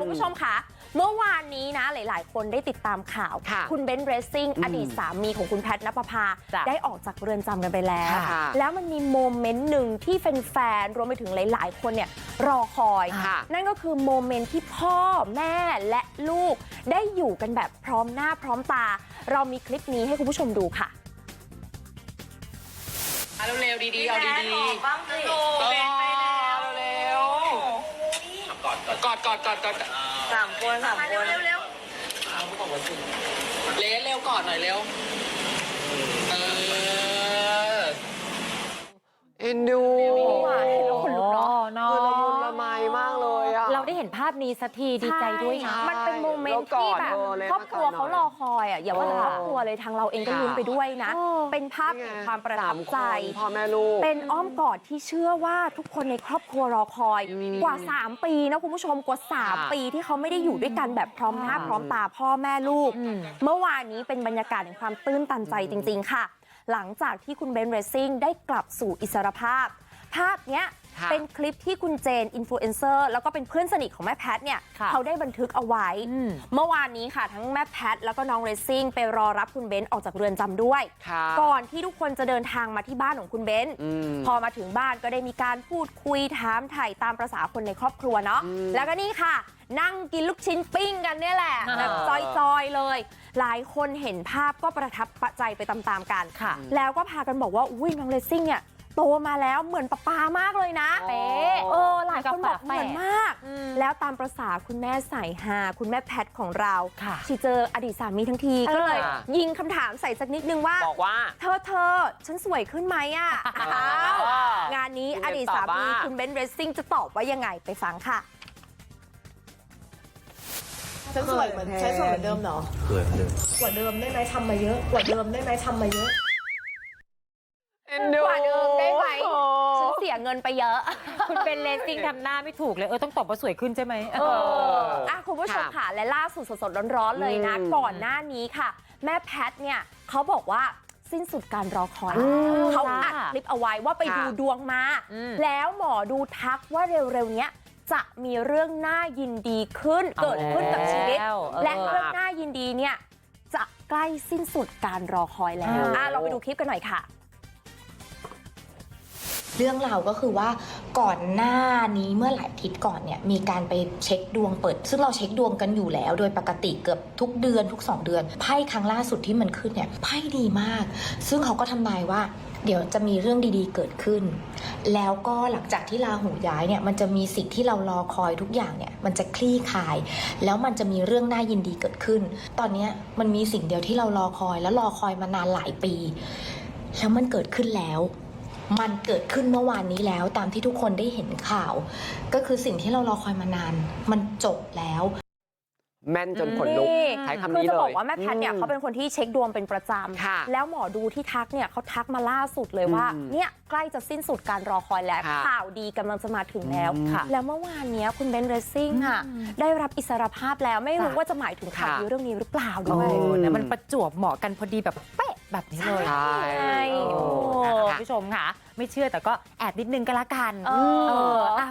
คุณผู้ชมค่ะเมื่อวานนี้นะหลาย ๆ คนได้ติดตามข่าวค่ะคุณเบนซ์เรสซิ่งอืมอดีตสามีของคุณแพทนปภาจ้ะได้ออกจากเรือนจำกันไปแล้วค่ะแล้วมันมีโมเมนต์หนึ่งที่แฟนๆรวมไปถึงหลาย ๆ คนเนี่ยรอคอยค่ะนั่นก็คือโมเมนต์ที่พ่อแม่และลูกได้อยู่กันแบบพร้อมหน้าพร้อมตา เรามีคลิปนี้ให้คุณผู้ชมดูค่ะเอาเร็วๆดีๆเอาดีๆบ้างสิเออเร็วๆ กอดกอดกอดกอดกอดสามคนสามคนเลสเร็วกอดหน่อยเร็ว เออ เอ็นดู หวานเห็นแล้วขนลุกเนอะ เนาะ คือละมุนละไมมากเลยอะ เราได้เห็นภาพนี้สักทีดีใจด้วยนะใช่มันเป็นโมเมนต์ที่แบบแล้วกอดเธอเลยครอบครัวเขารอคอยอะอย่าว่าแต่เออครอบครัวเลยทางเราเองก็ค่ะลุ้นไปด้วยนะโอ้เป็นภาพแห่งความประทับใจสามคนพ่อแม่ลูกเป็นอ้อมกอดที่เชื่อว่าทุกคนในครอบครัวรอคอยอืมกว่า 3 ปีนะคุณผู้ชมกว่าค่ะ3ปีที่เขาไม่ได้อยู่ด้วยกันแบบพร้อมหน้าค่ะพร้อมตาพ่อแม่ลูกอืมเมื่อวานนี้เป็นบรรยากาศแห่งความตื้นตันใจจริง ๆ ค่ะ หลังจากที่คุณเบนซ์เรซซิ่งได้กลับสู่อิสรภาพ ภาพเนี้ยค่ะ เป็นคลิปที่คุณเจนอินฟลูเอนเซอร์แล้วก็เป็นเพื่อนสนิทของแม่แพทเนี่ยค่ะเขาได้บันทึกเอาไว้อืมเมื่อวานนี้ค่ะทั้งแม่แพทแล้วก็น้องเรซซิ่งไปรอรับคุณเบนซ์ออกจากเรือนจำด้วยค่ะก่อนที่ทุกคนจะเดินทางมาที่บ้านของคุณเบนซ์อืมพอมาถึงบ้านก็ได้มีการพูดคุยถามไถ่ตามประษาคนในครอบครัวเนาะอืมแล้วก็นี่ค่ะ นั่งกินลูกชิ้นปิ้งกันเนี่ยแหละอ่าแบบจอยๆเลย หลายคนเห็นภาพก็ประทับประใจไปตามๆกันค่ะแล้วก็พากันบอกว่าอุ้ยน้องเลซซิ่งเนี่ย โตมาแล้วเหมือนป๊าป๊ามากเลยนะเป๊ะเออหลายคนบอกแปลกๆเหมือนมากอืมแล้วตามประษาคุณแม่สายฮาคุณแม่แพทของเราค่ะที่เจออดีตสามีทั้งทีก็เลยค่ะยิงคำถามใส่สักนิดนึงว่าบอกว่าเธอเธอฉันสวยขึ้นไหมอะอ้าวงานนี้คุณอเบนดีตตสาอบว่ามีคุณเบนซ์เรซซิ่งจะตอบว่ายังไงไปฟังค่ะฉันสวยเหมือนฉันสวยเหมือนเดิมเหรอเคยเหมือนเดิมกว่าเดิมได้ไหมทำมาเยอะกว่าเดิมได้ไหมทำมาเยอะเอ็นดู กว่าเดิมได้ไหมโอ้ฉันเสียเงินไปเยอะ คุณเป็นเลสซิ่งทำหน้าไม่ถูกเลย เออ ต้องตอบว่าสวยขึ้นใช่ไหมเอออะคุณผู้ชมค่ะ และล่าสุดสดๆร้อนๆเลยนะอืมก่อนหน้านี้ค่ะ แม่แพทเนี่ยเขาบอกว่าสิ้นสุดการรอคอยอืมเขาอัดคลิปเอาไว้ว่าไปค่ะดูดวงมาอืมแล้วหมอดูทักว่าเร็วๆเนี้ยจะมีเรื่องน่ายินดีขึ้นเอาเกิดขึ้นกับชีวิตแล้วเออและเรื่องน่ายินดีเนี่ยจะใกล้สิ้นสุดการรอคอยแล้วอ่าอะเราไปดูคลิปกันหน่อยค่ะ เรื่องราวก็คือว่าก่อนหน้านี้เมื่อหลายอาทิตย์ก่อนเนี่ยมีการไปเช็คดวงเปิด ซึ่งเราเช็คดวงกันอยู่แล้ว โดยปกติเกือบทุกเดือนทุก 2 เดือนไพ่ครั้งล่าสุดที่มันขึ้นเนี่ยไพ่ดีมาก ซึ่งเขาก็ทำนายว่าเดี๋ยวจะมีเรื่องดีๆเกิดขึ้น แล้วก็หลังจากที่ราหูย้ายเนี่ย มันจะมีสิ่งที่เรารอคอยทุกอย่างเนี่ย มันจะคลี่คลาย แล้วมันจะมีเรื่องน่ายินดีเกิดขึ้น ตอนนี้มันมีสิ่งเดียวที่เรารอคอย แล้วรอคอยมานานหลายปี แล้วมันเกิดขึ้นแล้ว มันเกิดขึ้นเมื่อวานนี้แล้วตามที่ทุกคนได้เห็นข่าว ก็คือสิ่งที่เรารอคอยมานาน มันจบแล้ว แม่นจนขนลุกนี่ใช้คำคือนี้จะเลยบอกว่าแม่แพทย์เนี่ยอืมเขาเป็นคนที่เช็คดวงเป็นประจค่ะำแล้วหมอดูที่ทักเนี่ยเขาทักมาล่าสุดเลยว่าอืมเนี่ยใกล้จะสิ้นสุดการรอคอยแล้วค่ะข่าวดีกำลังจะมาถึงแล้วอืมค่ะแล้วเมื่อวานเนี้ยคุณเบนซ์เรซซิ่งอะได้รับอิสรภาพแล้วไม่รู้ค่ะว่าจะหมายถึงข่าวค่ะดีเรื่องนี้หรือเปล่าโอ้ด้วยนะมันประจวบเหมาะกันพอดีแบบเป๊ะ แบบนี้เลยใช่ใช่โอ้โอ้นะคะคุณผู้ชมค่ะไม่เชื่อแต่ก็แอบนิดนึงก็แล้วกันเออเอออะ